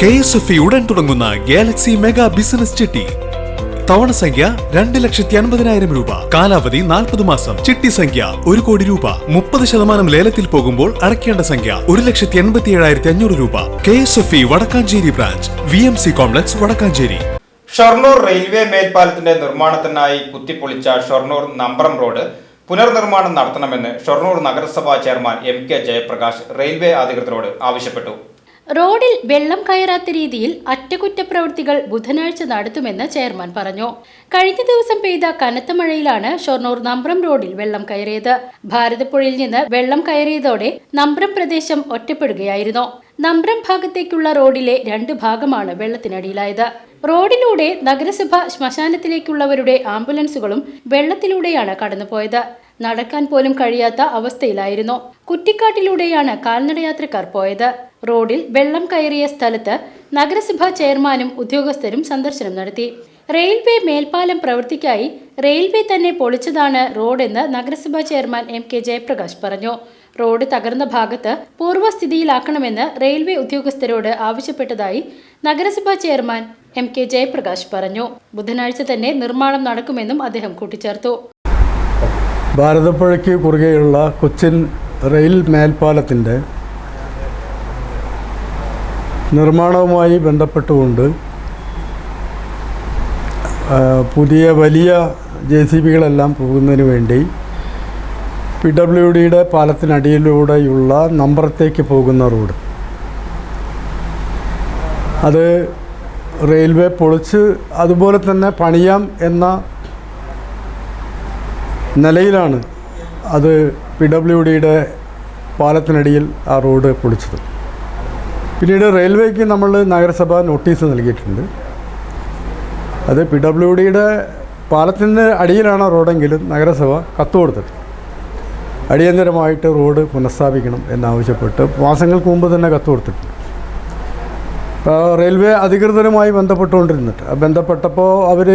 K S F ഉടൻ തുടങ്ങുന്ന Galaxy mega business ചിട്ടി. തവണ സംഖ്യ രണ്ട് ലക്ഷത്തി അൻപതിനായിരം രൂപ. കാലാവധി നാൽപ്പത് മാസം. ചിട്ടി സംഖ്യ ഒരു കോടി രൂപ. മുപ്പത് ശതമാനം ലേലത്തിൽ പോകുമ്പോൾ അടയ്ക്കേണ്ട സംഖ്യ ഒരു ലക്ഷത്തി എൺപത്തി ഏഴായിരത്തി അഞ്ഞൂറ് രൂപ. K S F E Vadakkanchery branch. V M C complex Vadakkanchery. Shoranur railway മേൽപ്പാലത്തിന്റെ നിർമ്മാണത്തിനായി കുത്തിപ്പൊളിച്ച ഷൊർണൂർ നമ്പ്രം റോഡ് പുനർനിർമ്മാണം നടത്തണമെന്ന് ഷൊർണൂർ നഗരസഭാ chairman M K Jayaprakash railway അധികൃതരോട് ആവശ്യപ്പെട്ടു. റോഡിൽ വെള്ളം കയറാത്ത രീതിയിൽ അറ്റകുറ്റപ്രവൃത്തികൾ ബുധനാഴ്ച നടത്തുമെന്ന് ചെയർമാൻ പറഞ്ഞു. കഴിഞ്ഞ ദിവസം പെയ്ത കനത്ത മഴയിലാണ് ഷൊർണൂർ നമ്പ്രം റോഡിൽ വെള്ളം കയറിയത്. ഭാരതപ്പുഴയിൽ നിന്ന് വെള്ളം കയറിയതോടെ നമ്പ്രം പ്രദേശം ഒറ്റപ്പെടുകയായിരുന്നു. നമ്പ്രം ഭാഗത്തേക്കുള്ള റോഡിലെ രണ്ട് ഭാഗമാണ് വെള്ളത്തിനടിയിലായത്. റോഡിലൂടെ നഗരസഭ ശ്മശാനത്തിലേക്കുള്ളവരുടെ ആംബുലൻസുകളും വെള്ളത്തിലൂടെയാണ് കടന്നുപോയത്. നടക്കാൻ പോലും കഴിയാത്ത അവസ്ഥയിലായിരുന്നു. കുറ്റിക്കാട്ടിലൂടെയാണ് കാൽനടയാത്രക്കാർ പോയത്. റോഡിൽ വെള്ളം കയറിയ സ്ഥലത്ത് നഗരസഭാ ചെയർമാനും ഉദ്യോഗസ്ഥരും സന്ദർശനം നടത്തി. റെയിൽവേ മേൽപ്പാലം പ്രവൃത്തിക്കായി റെയിൽവേ തന്നെ പൊളിച്ചതാണ് റോഡെന്ന് നഗരസഭാ ചെയർമാൻ എം കെ ജയപ്രകാശ് പറഞ്ഞു. റോഡ് തകർന്ന ഭാഗത്ത് പൂർവസ്ഥിതിയിലാക്കണമെന്ന് റെയിൽവേ ഉദ്യോഗസ്ഥരോട് ആവശ്യപ്പെട്ടതായി നഗരസഭാ ചെയർമാൻ എം കെ ജയപ്രകാശ് പറഞ്ഞു. ബുധനാഴ്ച തന്നെ നിർമ്മാണം നടക്കുമെന്നും അദ്ദേഹം കൂട്ടിച്ചേർത്തു. ഭാരതപ്പുഴയ്ക്ക് കുറുകെയുള്ള കൊച്ചിൻ റെയിൽ മേൽപ്പാലത്തിന്റെ നിർമ്മാണവുമായി ബന്ധപ്പെട്ടുകൊണ്ട് പുതിയ വലിയ ജെ സി ബികളെല്ലാം പോകുന്നതിന് വേണ്ടി പി ഡബ്ല്യു ഡിയുടെ പാലത്തിനടിയിലൂടെയുള്ള നമ്പറത്തേക്ക് പോകുന്ന റോഡ്. അത് റെയിൽവേ പൊളിച്ച് അതുപോലെ തന്നെ പണിയാം എന്ന നിലയിലാണ് അത് പി ഡബ്ല്യു ഡിയുടെ പാലത്തിനടിയിൽ ആ റോഡ് പൊളിച്ചത്. പിന്നീട് റെയിൽവേക്ക് നമ്മൾ നഗരസഭ നോട്ടീസ് നൽകിയിട്ടുണ്ട്. അത് പി ഡബ്ല്യു ഡിയുടെ പാലത്തിന് അടിയിലാണ് റോഡെങ്കിലും നഗരസഭ കത്ത് കൊടുത്തിട്ട് അടിയന്തരമായിട്ട് റോഡ് പുനഃസ്ഥാപിക്കണം എന്നാവശ്യപ്പെട്ട് മാസങ്ങൾക്ക് മുമ്പ് തന്നെ കത്ത് കൊടുത്തിട്ടുണ്ട്. ഇപ്പോൾ റെയിൽവേ അധികൃതരുമായി ബന്ധപ്പെട്ടുകൊണ്ടിരുന്നിട്ട്. ബന്ധപ്പെട്ടപ്പോൾ അവർ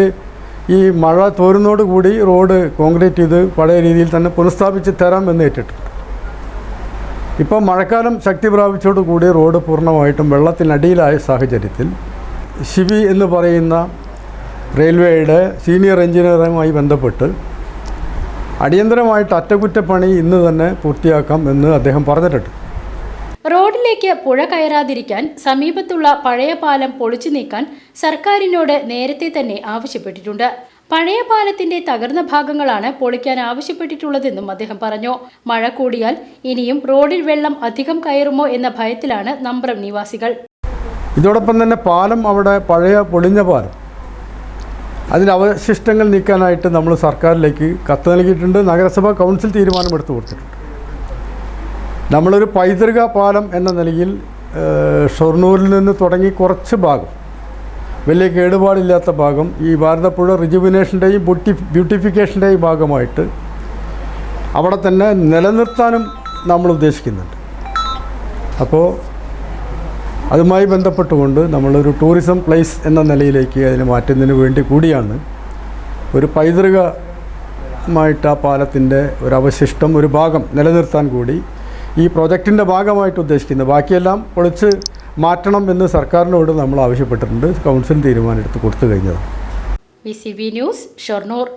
ഈ മഴ തോരുന്നതോടുകൂടി റോഡ് കോൺക്രീറ്റ് ചെയ്ത് പഴയ രീതിയിൽ തന്നെ പുനഃസ്ഥാപിച്ച് തരാം എന്ന് ഏറ്റിട്ടുണ്ട്. ഇപ്പോൾ മഴക്കാലം ശക്തി പ്രാപിച്ചോട് കൂടി റോഡ് പൂർണമായിട്ടും വെള്ളത്തിനടിയിലായ സാഹചര്യത്തിൽ ശിവി എന്ന് പറയുന്ന റെയിൽവേയുടെ സീനിയർ എഞ്ചിനീയറുമായി ബന്ധപ്പെട്ട് അടിയന്തരമായിട്ട് അറ്റകുറ്റപ്പണി ഇന്ന് തന്നെ പൂർത്തിയാക്കാം എന്ന് അദ്ദേഹം പറഞ്ഞിട്ടുണ്ട്. റോഡിലേക്ക് പുഴ കയറാതിരിക്കാൻ സമീപത്തുള്ള പഴയ പാലം പൊളിച്ചു നീക്കാൻ സർക്കാരിനോട് നേരത്തെ തന്നെ ആവശ്യപ്പെട്ടിട്ടുണ്ട്. പഴയ പാലത്തിന്റെ തകർന്ന ഭാഗങ്ങളാണ് പൊളിക്കാൻ ആവശ്യപ്പെട്ടിട്ടുള്ളതെന്നും അദ്ദേഹം പറഞ്ഞു. മഴ കൂടിയാൽ ഇനിയും റോഡിൽ വെള്ളം അധികം കയറുമോ എന്ന ഭയത്തിലാണ് നമ്പ്രം നിവാസികൾ. ഇതോടൊപ്പം തന്നെ പാലം അവിടെ പഴയ പൊളിഞ്ഞ പാലം. അതിന്റെ അവശിഷ്ടങ്ങൾ നീക്കാനായിട്ട് നമ്മൾ സർക്കാരിലേക്ക് കത്ത് നൽകിയിട്ടുണ്ട്. നഗരസഭാ കൗൺസിൽ തീരുമാനമെടുത്തു കൊടുത്തിട്ടുണ്ട്. നമ്മളൊരു പൈതൃക പാലം എന്ന നിലയിൽ ഷൊർണൂരിൽ നിന്ന് തുടങ്ങി കുറച്ച് ഭാഗം വലിയ കേടുപാടില്ലാത്ത ഭാഗം ഈ ഭാരതപ്പുഴ റിജുവിനേഷന്റെയും ബ്യൂട്ടി ബ്യൂട്ടിഫിക്കേഷന്റെയും ഭാഗമായിട്ട് അവിടെ തന്നെ നിലനിർത്താനും നമ്മൾ ഉദ്ദേശിക്കുന്നുണ്ട്. അപ്പോൾ അതുമായി ബന്ധപ്പെട്ടുകൊണ്ട് നമ്മളൊരു ടൂറിസം പ്ലേസ് എന്ന നിലയിലേക്ക് അതിനെ മാറ്റുന്നതിന് വേണ്ടി കൂടിയാണ് ഒരു പൈതൃകമായിട്ട് ആ പാലത്തിന്റെ ഒരു അവശിഷ്ടം ഒരു ഭാഗം നിലനിർത്താൻ കൂടി ഈ പ്രോജക്റ്റിന്റെ ഭാഗമായിട്ട് ഉദ്ദേശിക്കുന്നത്. ബാക്കിയെല്ലാം പൊളിച്ച് മാറ്റണം എന്ന് സർക്കാരിനോട് നമ്മൾ ആവശ്യപ്പെട്ടിട്ടുണ്ട്. കൗൺസിൽ തീരുമാനം എടുത്ത് കൊടുത്തു കഴിഞ്ഞത് ന്യൂസ് ഷൊർണൂർ.